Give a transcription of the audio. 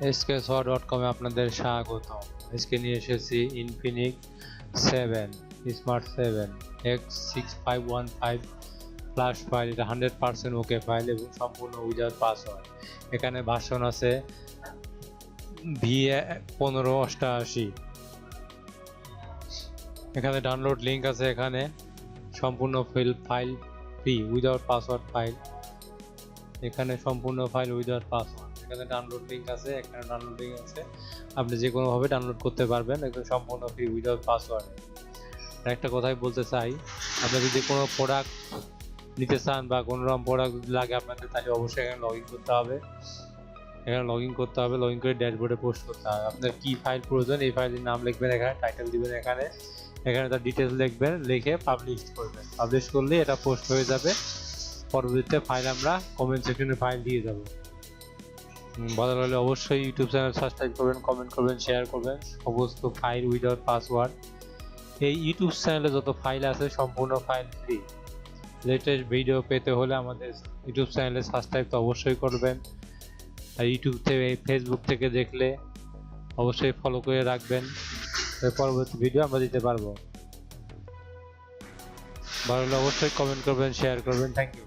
SK স dot কমে আপনাদের স্বাগত আজকে নিয়ে এসেছি Infinix seven smart seven X six five one five plus file এটা হান্ড্রেড পার্সেন্ট ওকে ফাইল এবং সম্পূর্ণ উইদাউট পাসওয়ার্ড এখানে ভাষণ আছে ভি পনেরো অষ্টআশি এখানে ডাউনলোড লিংক আছে এখানে। সম্পূর্ণ feel file free without password file এখানে সম্পূর্ণ ফাইল উইদাউট পাসওয়ার্ড এখানে ডাউনলোড লিঙ্ক আছে এখানে ডাউনলোড লিংক আছে। আপনি যে কোনোভাবে ডাউনলোড করতে পারবেন, একদম সম্পূর্ণ ফ্রি উইদাউট পাসওয়ার্ড একটা কথাই বলতে চাই, আপনি যদি কোনো প্রোডাক্ট নিতে চান বা কোনো রকম প্রোডাক্ট লাগে আপনাদের, তাহলে অবশ্যই এখানে লগ ইন করতে হবে। এখানে লগ ইন করতে হবে লগ ইন করে ড্যাশবোর্ডে পোস্ট করতে হবে। আপনার কি ফাইল প্রয়োজন, এই ফাইলের নাম লিখবেন এখানে টাইটেল দিবেন এখানে। এখানে তার ডিটেলস লিখবেন, লিখে পাবলিশ করবেন। পাবলিশ করলে এটা পোস্ট হয়ে যাবে। পরবর্তীতে ফাইল আমরা কমেন্ট সেকশনে ফাইল দিয়ে যাব ভালো লাগলে অবশ্যই ইউটিউব চ্যানেল সাবস্ক্রাইব করবেন কমেন্ট করবেন শেয়ার করবেন। সমস্ত ফাইল উইদাউট পাসওয়ার্ড এই ইউটিউব চ্যানেলে যত ফাইল আছে, সম্পূর্ণ ফাইল ফ্রি লেটেস্ট ভিডিও পেতে হলে আমাদের ইউটিউব চ্যানেলে সাবস্ক্রাইব তো অবশ্যই করবেন। আর ইউটিউব থেকে ফেসবুক থেকে দেখলে অবশ্যই ফলো করে রাখবেন। পরবর্তী ভিডিও আমরা দিতে পারব। ভালো অবশ্যই কমেন্ট করবেন শেয়ার করবেন। Thank you